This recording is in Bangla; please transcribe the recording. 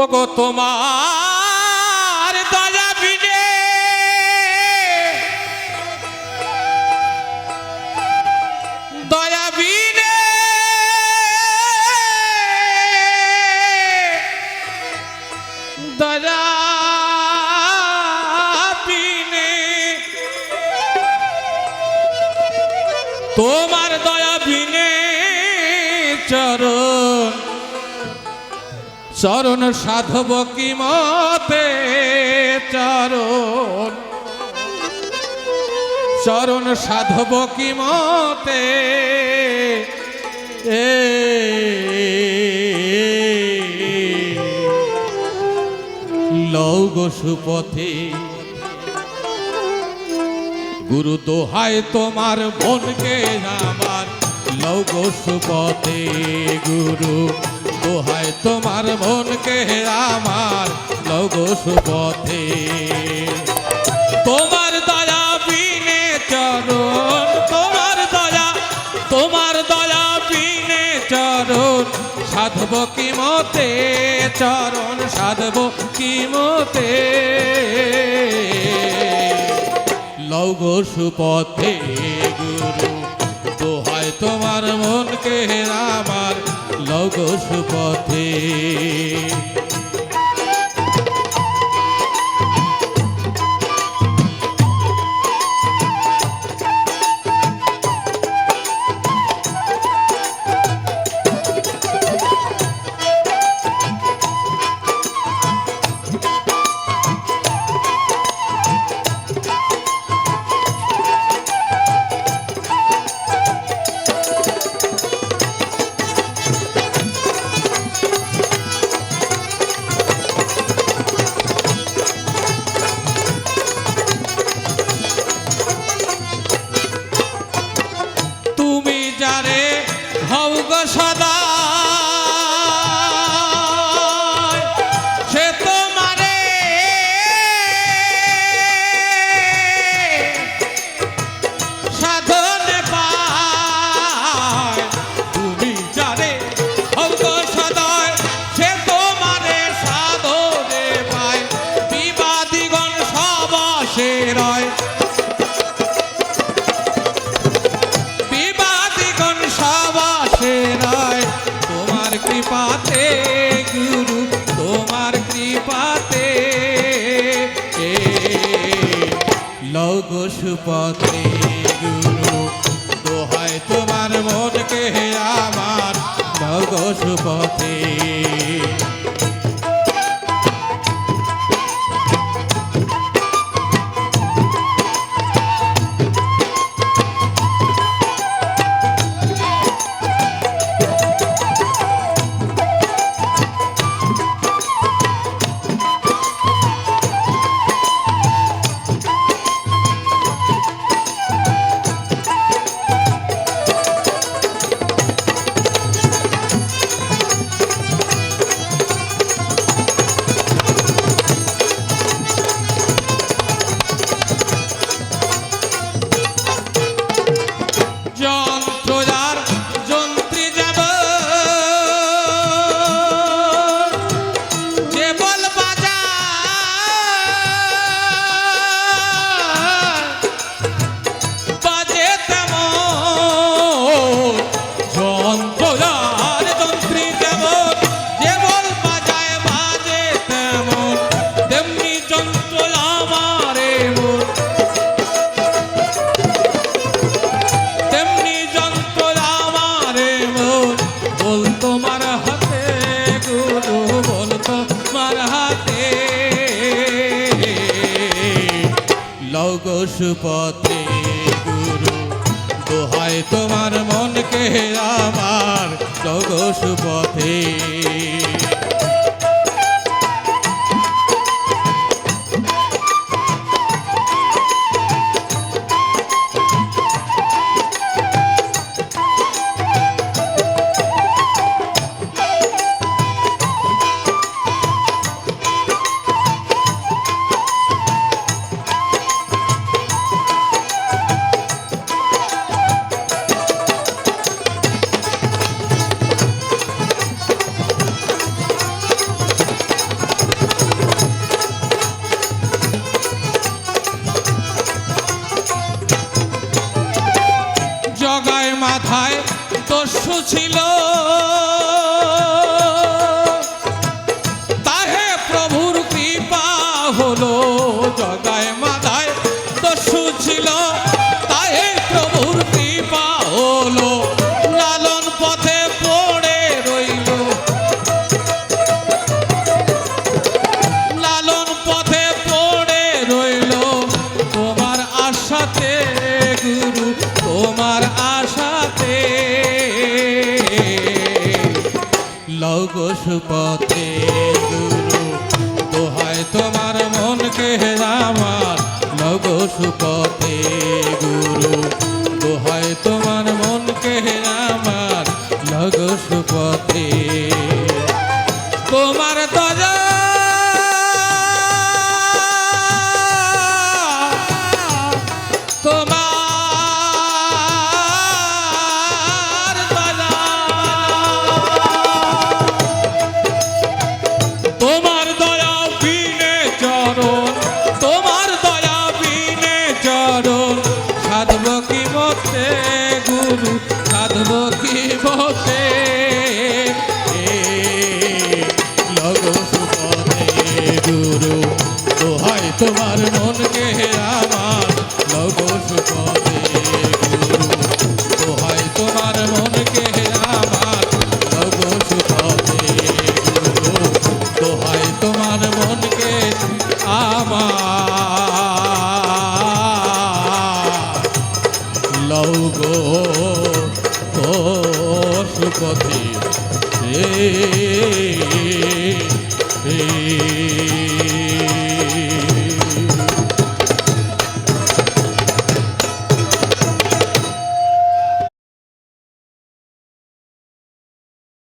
ওগো তোমার দয়া বিনে দয়া বিনে। দয়া তোমার দয়া বিনে চরণ চরণ সাধব কি মতে? চরণ। চরণ সাধব কি মতে? এ লৌগ সুপথে গুরু দোহায় তোমার মনকে আমার। লৌগ সুপথে গুরু দোহায় তোমার মনকে আমার লৌগ সুপথে। তোমার দয়া বিনে চরণ, তোমার দয়া তোমার দয়া বিনে চরণ, সাধব কি মতে? চরণ সাধব কি মতে? লৌগ সুপথে, গুরু। তোমার মনকে আমার লগ সুপথে সুপথে গুরু দোহায় তোমার মনকে আমার লৌগ সুপথে তোমার হাতে। লগ সুপথে গুরু দোহায় তোমার মনকে আমার। লগ সুপথে দস্যু ছিল। But. দোহাই তোমার মনকে আমার লগো সুপদে দোহাই তোমার মনকে আমার লগো সুপদে দোহাই তোমার মনকে আমার লগো সুপদে Yeah.